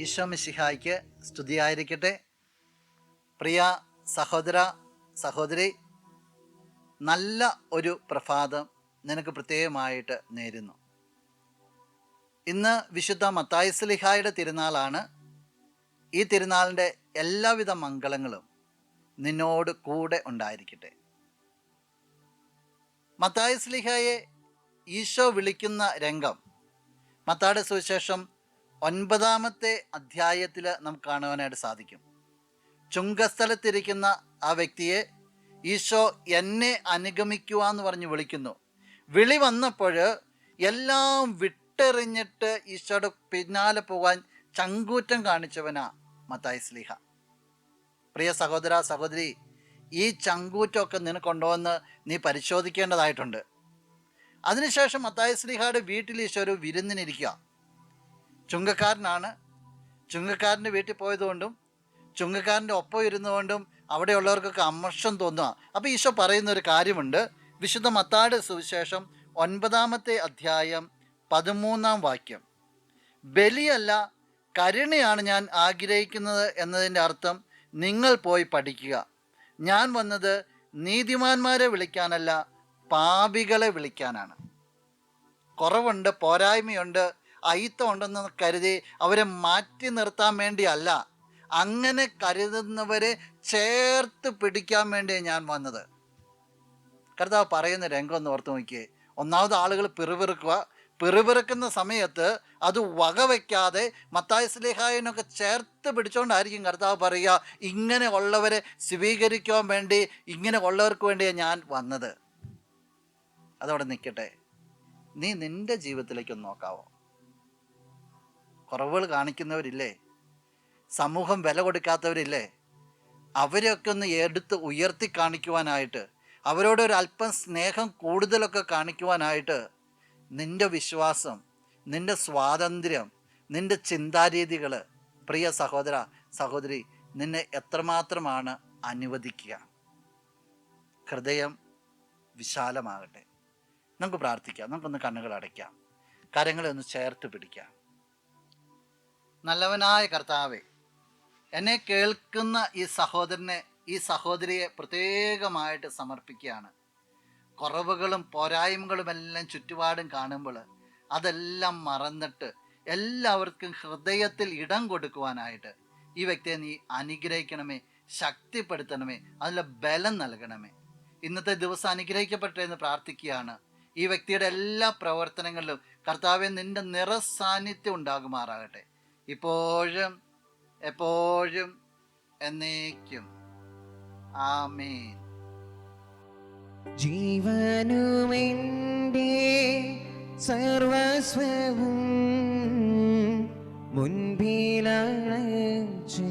ഈശോ മിശിഹായ്ക്ക് സ്തുതിയായിരിക്കട്ടെ. പ്രിയ സഹോദര സഹോദരി നല്ല ഒരു പ്രഭാതം നിനക്ക് പ്രത്യേകമായിട്ട് നേരുന്നു. ഇന്ന് വിശുദ്ധ മത്തായി സ്ലിഹായുടെ തിരുനാളാണ്. ഈ തിരുനാളിന്റെ എല്ലാവിധ മംഗളങ്ങളും നിന്നോട് കൂടെ ഉണ്ടായിരിക്കട്ടെ. മത്തായി സ്ലിഹയെ ഈശോ വിളിക്കുന്ന രംഗം മത്താടെ സുവിശേഷം ഒൻപതാമത്തെ അധ്യായത്തിൽ നമുക്ക് കാണുവാനായിട്ട് സാധിക്കും. ചുങ്കസ്ഥലത്തിരിക്കുന്ന ആ വ്യക്തിയെ ഈശോ എന്നെ അനുഗമിക്കുക എന്ന് പറഞ്ഞ് വിളിക്കുന്നു. വിളി വന്നപ്പോൾ എല്ലാം വിട്ടെറിഞ്ഞിട്ട് ഈശോയുടെ പിന്നാലെ പോകാൻ ചങ്കൂറ്റം കാണിച്ചവനാ മത്തായി സ്ലീഹ. പ്രിയ സഹോദര സഹോദരി ഈ ചങ്കൂറ്റമൊക്കെ നിനക്കുണ്ടോയെന്ന് നീ പരിശോധിക്കേണ്ടതായിട്ടുണ്ട്. അതിനുശേഷം മത്തായ സ്ലീഹയുടെ വീട്ടിൽ ഈശോ ഒരു വിരുന്നിനിരിക്കുക ചുങ്കക്കാരനാണ്. ചുങ്കക്കാരന്റെ വീട്ടിൽ പോയതുകൊണ്ടും ചുങ്കക്കാരന്റെ ഒപ്പം ഇരുന്നുകൊണ്ടും അവിടെയുള്ളവർക്കൊക്കെ അമർഷം തോന്നുക. അപ്പോൾ ഈശോ പറയുന്ന ഒരു കാര്യമുണ്ട്. വിശുദ്ധ മത്താട് സുവിശേഷം ഒൻപതാമത്തെ അധ്യായം പതിമൂന്നാം വാക്യം. ബലിയല്ല കരുണയാണ് ഞാൻ ആഗ്രഹിക്കുന്നത് എന്നതിന്റെ അർത്ഥം നിങ്ങൾ പോയി പഠിക്കുക. ഞാൻ വന്നത് നീതിമാന്മാരെ വിളിക്കാനല്ല പാപികളെ വിളിക്കാനാണ്. കുറവുണ്ട് പോരായ്മയുണ്ട് അയിത്തം ഉണ്ടെന്ന് കരുതി അവരെ മാറ്റി നിർത്താൻ വേണ്ടിയല്ല അങ്ങനെ കരുതുന്നവരെ ചേർത്ത് പിടിക്കാൻ വേണ്ടിയാണ് ഞാൻ വന്നത്. കർത്താവ് പറയുന്ന രംഗം ഒന്ന് ഓർത്ത് നോക്കിയേ. ഒന്നാമത് ആളുകൾ പിറുപിറുക്കുക. പിറുപിറുക്കുന്ന സമയത്ത് അത് വകവയ്ക്കാതെ മത്തായ സ്ലേഹായനൊക്കെ ചേർത്ത് പിടിച്ചുകൊണ്ടായിരിക്കും കർത്താവ് പറയുക ഇങ്ങനെ ഉള്ളവരെ സ്വീകരിക്കാൻ വേണ്ടി ഇങ്ങനെ ഉള്ളവർക്ക് വേണ്ടിയാണ് ഞാൻ വന്നത്. അതവിടെ നിൽക്കട്ടെ. നീ നിന്റെ ജീവിതത്തിലേക്കൊന്ന് നോക്കാവോ? കുറവുകൾ കാണിക്കുന്നവരില്ലേ? സമൂഹം വില കൊടുക്കാത്തവരില്ലേ? അവരെയൊക്കെ ഒന്ന് എടുത്ത് ഉയർത്തി കാണിക്കുവാനായിട്ട് അവരോട് ഒരു അല്പം സ്നേഹം കൂടുതലൊക്കെ കാണിക്കുവാനായിട്ട് നിന്റെ വിശ്വാസം നിന്റെ സ്വാതന്ത്ര്യം നിന്റെ ചിന്താരീതികൾ പ്രിയ സഹോദര സഹോദരി നിന്നെ എത്രമാത്രമാണ് അനുവദിക്കുക? ഹൃദയം വിശാലമാകട്ടെ. നമുക്ക് പ്രാർത്ഥിക്കാം. നമുക്കൊന്ന് കണ്ണുകൾ അടയ്ക്കാം കരങ്ങളെ ഒന്ന് ചേർത്ത് പിടിക്കാം. നല്ലവനായ കർത്താവെ എന്നെ കേൾക്കുന്ന ഈ സഹോദരനെ ഈ സഹോദരിയെ പ്രത്യേകമായിട്ട് സമർപ്പിക്കുകയാണ്. കുറവുകളും പോരായ്മകളും എല്ലാം ചുറ്റുപാടും കാണുമ്പോൾ അതെല്ലാം മറന്നിട്ട് എല്ലാവർക്കും ഹൃദയത്തിൽ ഇടം കൊടുക്കുവാനായിട്ട് ഈ വ്യക്തിയെ നീ അനുഗ്രഹിക്കണമേ ശക്തിപ്പെടുത്തണമേ അതിലെ ബലം നൽകണമേ. ഇന്നത്തെ ദിവസം അനുഗ്രഹിക്കപ്പെട്ടെ എന്ന് പ്രാർത്ഥിക്കുകയാണ്. ഈ വ്യക്തിയുടെ എല്ലാ പ്രവർത്തനങ്ങളിലും കർത്താവെ നിന്റെ നിറസാന്നിധ്യം ഉണ്ടാകുമാറാകട്ടെ. ഇപ്പോഴും എപ്പോഴും എന്നേക്കും. ആമേൻ. ജീവനുമെന്റെ സർവസ്വവും മുൻപിലണച്ച്